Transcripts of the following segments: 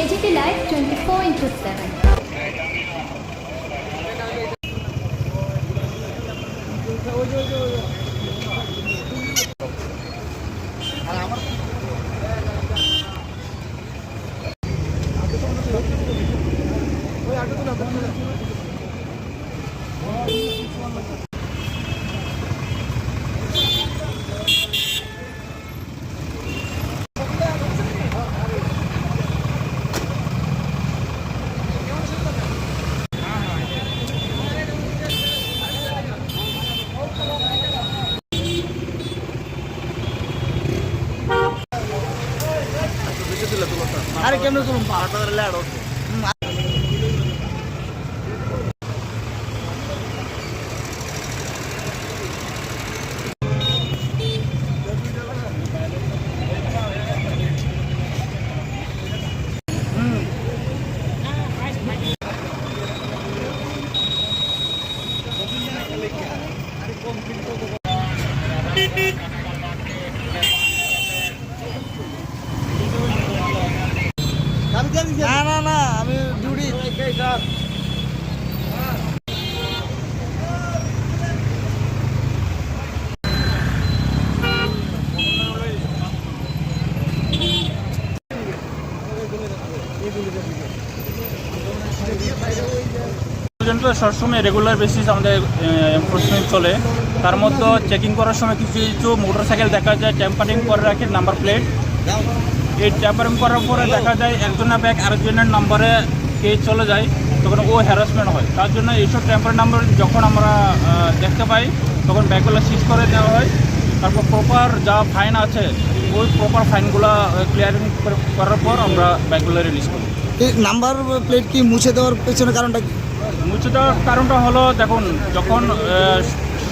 AGT Live 24 into 7. আরে কেমনে চলুন না না না আমি ডিউটি পর্যন্ত সবসময় রেগুলার বেসিস আমাদের এনফোর্সমেন্ট চলে। তার মধ্যে চেকিং করার সময় কিছু কিছু মোটর সাইকেল দেখা যায় ট্যাম্পারিং করে রাখে নাম্বার প্লেট এই ট্যাম্পারিং করার পরে দেখা যায় একজনের ব্যাগ আরেকজনের নাম্বারে কে চলে যায়, তখন ও হ্যারাসমেন্ট হয়। তার জন্য এইসব ট্যাম্পারিং নাম্বার যখন আমরা দেখতে পাই, তখন ব্যাগগুলো সিজ করে দেওয়া হয়। তারপর প্রপার যা ফাইন আছে, ওই প্রপার ফাইনগুলো ক্লিয়ারিং করার পর আমরা ব্যাগগুলো রিলিজ করি। এই নাম্বার প্লেট কি মুছে দেওয়ার পেছনে কারণটা কি? মুছে দেওয়ার কারণটা হলো দেখুন যখন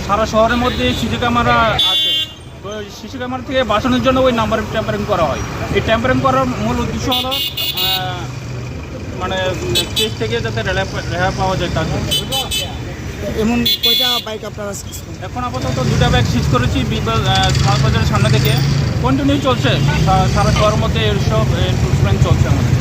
সারা শহরের মধ্যে সিসি ক্যামেরা আছে তো সিসি ক্যামেরা থেকে বাঁচানোর জন্য ওই নাম্বার ট্যাম্পারিং করা হয়। এই ট্যাম্পারিং করার মূল উদ্দেশ্য হলো মানে কেস থেকে যাতে রেহাই পাওয়া যায় তার এমন কয়টা বাইক আপনারা এখন আপাতত দুটা বাইক সিজ করেছি স্মার্ট বাজারের সামনে থেকে। কন্টিনিউ চলছে সারা শহরের মধ্যে এইসব এনফোর্সমেন্ট চলছে আমাদের।